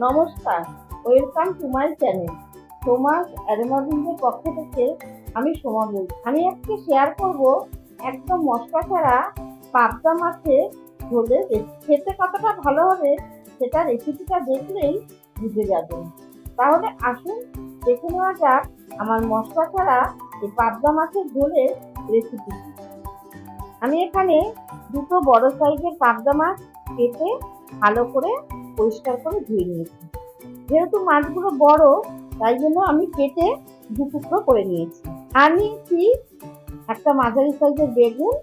নমস্কার, welcome to my channel. সোমাস অ্যারোমাবিন্দের পক্ষ থেকে আমি সোমা বলছি। আমি আজকে শেয়ার করব একদম মশলা ছাড়া পাবদা মাছের ঝোলের খেতে কতটা ভালো হবে সেটা রেসিপিটা দেখলেই বুঝে যাবেন। তাহলে আসুন, দেখে নেওয়া যাক আমার মশলা ছাড়া এই পাবদা মাছের ঝোলের রেসিপি আমি এখানে দুটো বড় সাইজের পাবদা মাছ কেটে ভালো করে পরিষ্কার করে ধুয়ে নিয়েছি। যেহেতু মাছগুলো বড়, তাই জন্য আমি কেটে দু টুকরো করে নিয়েছি। আর নিয়েছি একটা মাঝারি সাইজের বেগুন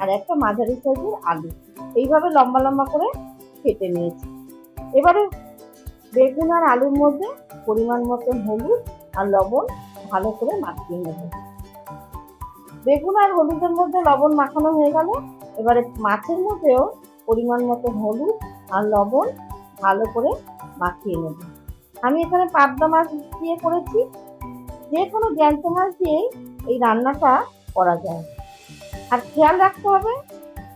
আর একটা মাঝারি সাইজের আলু। এইভাবে লম্বা লম্বা করে কেটে নিয়েছি। এবারে বেগুন আর আলুর মধ্যে পরিমাণ মতন হলুদ আর লবণ ভালো করে মাখিয়ে নেব। বেগুন আর হলুদের মধ্যে লবণ মাখানো হয়ে গেল। এবারে মাছের মধ্যেও পরিমাণ মতো হলুদ আর লবণ ভালো করে মাখিয়ে নেব। আমি এখানে পাবদা মাছ দিয়ে করেছি। যে কোনো জ্যান্ত মাছ দিয়ে এই রান্নাটা করা যায়। আর খেয়াল রাখতে হবে,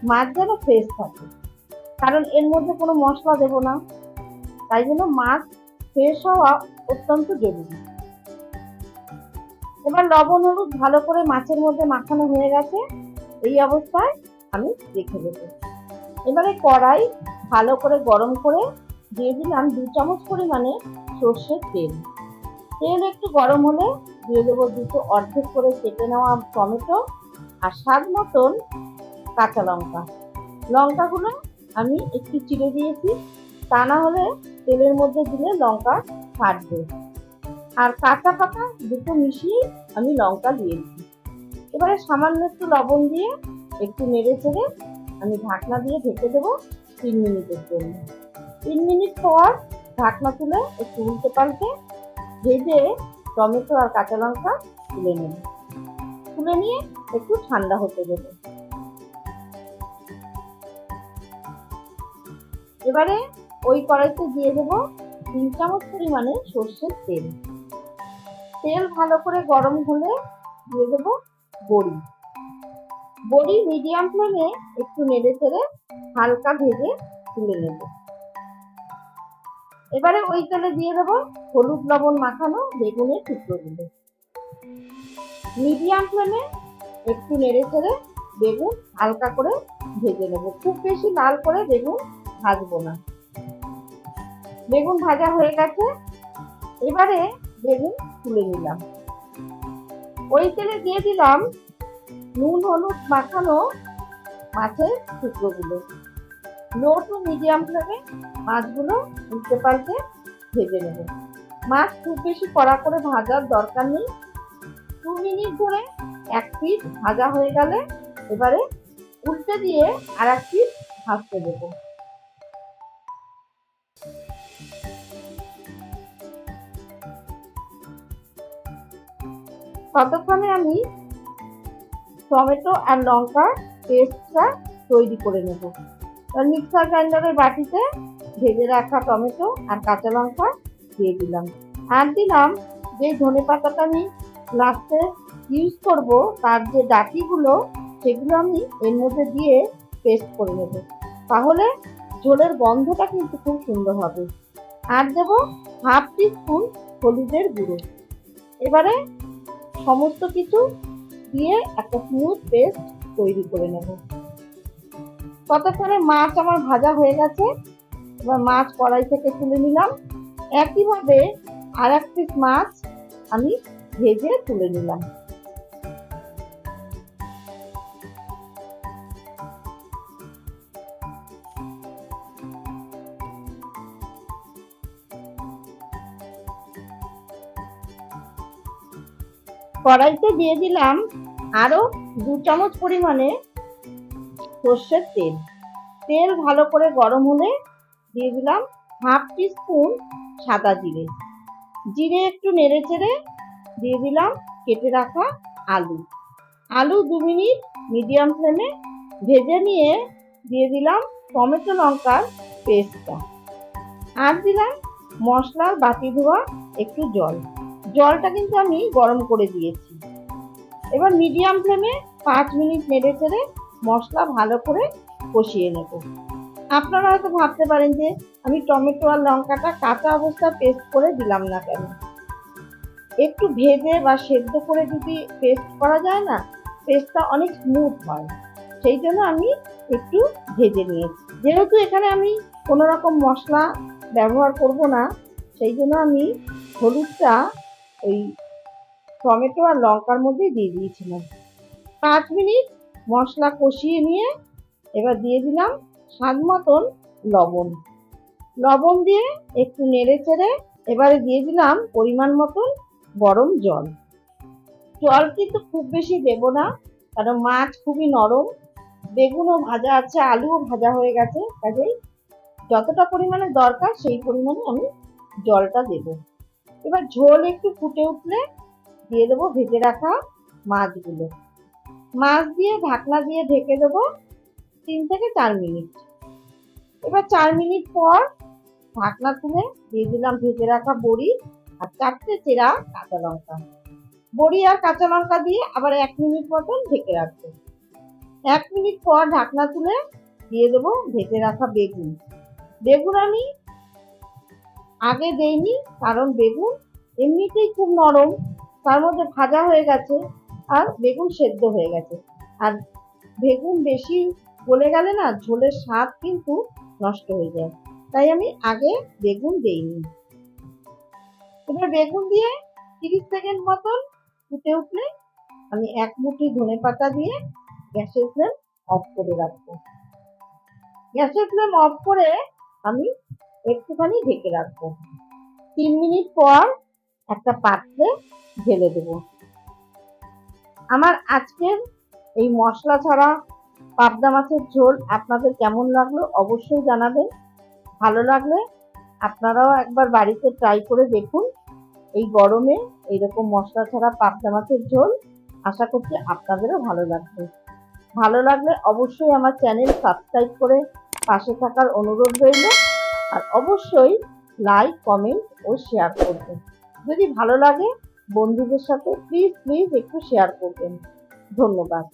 মাছ যেন ফ্রেশ থাকে। কারণ এর মধ্যে কোনো মশলা দেব না। তাই জন্য মাছ ফ্রেশ হওয়া অত্যন্ত জরুরি। এবার লবণ, হলুদ ভালো করে মাছের মধ্যে মাখানো হয়ে গেছে। এই অবস্থায় আমি রেখে দেবো। এবারে কড়াই ভালো করে গরম করে দিয়ে দিলাম দু চামচ পরিমাণে সর্ষের তেল। তেল একটু গরম হলে দিয়ে দেবো দুটো অর্ধেক করে কেটে নেওয়া টমেটো আর স্বাদ মতন কাঁচা লঙ্কা। লঙ্কাগুলো আমি একটু চিড়ে দিয়েছি, তা না হলে তেলের মধ্যে দিলে লঙ্কা ফাটবে। আর কাঁচা পাকা দুটো মিশিয়ে আমি লঙ্কা দিয়ে দিই এবারে সামান্য একটু লবণ দিয়ে একটু নেড়ে চেড়ে আমি ঢাকনা দিয়ে ঢেকে দেবো তিন মিনিটের জন্য। তিন মিনিট পর ঢাকনা তুলে একটু উল্টে পাল্টে ভেজে টমেটো আর কাঁচা লঙ্কা তুলে নেব তুলে নিয়ে একটু ঠান্ডা হতে দেবো। এবারে ওই কড়াইতে দিয়ে দেবো তিন চামচ পরিমাণে সর্ষের তেল। তেল ভালো করে গরম হলে দিয়ে দেবো বড়ি। বড়ি মিডিয়াম ফ্লেমে একটু নেড়ে চেড়ে হালকা ভেজে তুলে নেব। এবারে ওই তেলে দিয়ে দেবো হলুদ, লবণ মাখানো বেগুনের টুকরোগুলো মিডিয়াম ফ্লেমে একটু নেড়ে চেড়ে বেগুন হালকা করে ভেজে নেব। খুব বেশি লাল করে বেগুন ভাজবো না। বেগুন ভাজা হয়ে গেছে। এবারে বেগুন তুলে নিলাম। ওই তেলে দিয়ে দিলাম নুন, হলুদ মাখানো মাছের টুকরোগুলো লো টু মিডিয়াম ফ্লেমে মাছগুলো উল্টে পাল্টে ভেজে নেব। মাছ খুব বেশি কড়া করে ভাজার দরকার নেই। দু মিনিট ধরে এক পিস ভাজা হয়ে গেলে এবারে উল্টে দিয়ে আর এক পিস ভাজতে দেবো। ততক্ষণে আমি টমেটো আর লঙ্কার পেস্টটা তৈরি করে নেব। মিক্সার গ্রাইন্ডারের বাটিতে ভেজে রাখা টমেটো আর কাঁচা লঙ্কা দিয়ে দিলাম। আর দিলাম যে ধনে পাতাটা আমি লাস্টে ইউজ করব, তার যে ডাটিগুলো, সেগুলো আমি এর মধ্যে দিয়ে পেস্ট করে নেব। তাহলে ঝোলের গন্ধটা কিন্তু খুব সুন্দর হবে। আর দেব হাফ টিস্পুন হলুদের গুঁড়ো। এবারে সমস্ত কিছু দিয়ে একটা স্মুথ পেস্ট তৈরি করে নেব। ততক্ষণে মাছ আমার ভাজা হয়ে গেছে। এবার মাছ কড়াই থেকে তুলে নিলাম। একইভাবে আর এক পিস মাছ আমি ভেজে তুলে নিলাম। কড়াইতে দিয়ে দিলাম আরও দু চামচ পরিমাণে সর্ষের তেল। তেল ভালো করে গরম হলে দিয়ে দিলাম হাফ স্পুন সাদা জিরে। জিরে একটু নেড়ে চেড়ে দিয়ে দিলাম কেটে রাখা আলু। আলু দু মিনিট মিডিয়াম ফ্লেমে ভেজে নিয়ে দিয়ে দিলাম টমেটো লঙ্কার পেস্টটা। আর দিলাম মশলার বাটি ধোয়া একটু জল। জলটা কিন্তু আমি গরম করে দিয়েছি। এবার মিডিয়াম ফ্লেমে পাঁচ মিনিট নেড়ে চেড়ে মশলা ভালো করে কষিয়ে নেব। আপনারা হয়তো ভাবতে পারেন যে আমি টমেটো আর লঙ্কাটা কাঁচা অবস্থা পেস্ট করে দিলাম না কেন? একটু ভেজে বা সেদ্ধ করে যদি পেস্ট করা যায় না, পেস্টটা অনেক স্মুথ হয়। সেই জন্য আমি একটু ভেজে নিয়েছি। যেহেতু এখানে আমি কোনো রকম মশলা ব্যবহার করব না, সেই জন্য আমি হলুদটা ওই টমেটো আর লঙ্কার মধ্যে দিয়ে দিয়েছিলাম। পাঁচ মিনিট মশলা কষিয়ে নিয়ে এবার দিয়ে দিলাম স্বাদ মতন লবণ। লবণ দিয়ে একটু নেড়ে চেড়ে এবারে দিয়ে দিলাম পরিমাণ মতন গরম জল। জল কিন্তু খুব বেশি দেব না, কারণ মাছ খুবই নরম। বেগুনও ভাজা আছে, আলুও ভাজা হয়ে গেছে, কাজেই যতটা পরিমাণে দরকার সেই পরিমাণে আমি জলটা দেব। এবার ঝোল একটু ফুটে উঠলে দিয়ে দেবো ভেজে রাখা মাছগুলো। মাছ দিয়ে ঢাকনা দিয়ে ঢেকে দেবো তিন থেকে চার মিনিট। এবার চার মিনিট পর ঢাকনা তুলে দিয়ে দিলাম ভেজে রাখা বড়ি আর চারটে চেরা কাঁচা লঙ্কা। বড়ি আর কাঁচা লঙ্কা দিয়ে আবার এক মিনিট মতন ঢেকে রাখব। এক মিনিট পর ঢাকনা তুলে দিয়ে দেবো ভেজে রাখা বেগুন। বেগুন আমি আগে দেইনি, কারণ বেগুন এমনিতেই খুব নরম, তার মধ্যে ভাজা হয়ে গেছে। আর বেগুন সেদ্ধ হয়ে গেছে। আর বেগুন বেশি গলে গেলে না ঝোলের স্বাদ কিন্তু নষ্ট হয়ে যায়। তাই আমি আগে বেগুন দেইনি। এবার বেগুন দিয়ে তিরিশ সেকেন্ড মতন ফুটে উঠলে আমি এক মুঠি ধনে পাতা দিয়ে গ্যাসের ফ্লেম অফ করে রাখব। গ্যাসের ফ্লেম অফ করে আমি একটুখানি ঢেকে রাখব। তিন মিনিট পর একটা পাত্রে ঢেলে দেব। আমার আজকের এই মশলা ছাড়া পাবদা মাছের ঝোল আপনাদের কেমন লাগল অবশ্যই জানাবেন। ভালো লাগলে আপনারাও একবার বাড়িতে ট্রাই করে দেখুন এই গরমে এইরকম মশলা ছাড়া পাবদা মাছের ঝোল। আশা করছি আপনাদেরও ভালো লাগবে। ভালো লাগলে অবশ্যই আমার চ্যানেল সাবস্ক্রাইব করে পাশে থাকার অনুরোধ রইল আর অবশ্যই লাইক কমেন্ট ও শেয়ার করবেন। যদি ভালো লাগে বন্ধুদের সাথে প্লিজ প্লিজ একটু শেয়ার করবেন। ধন্যবাদ।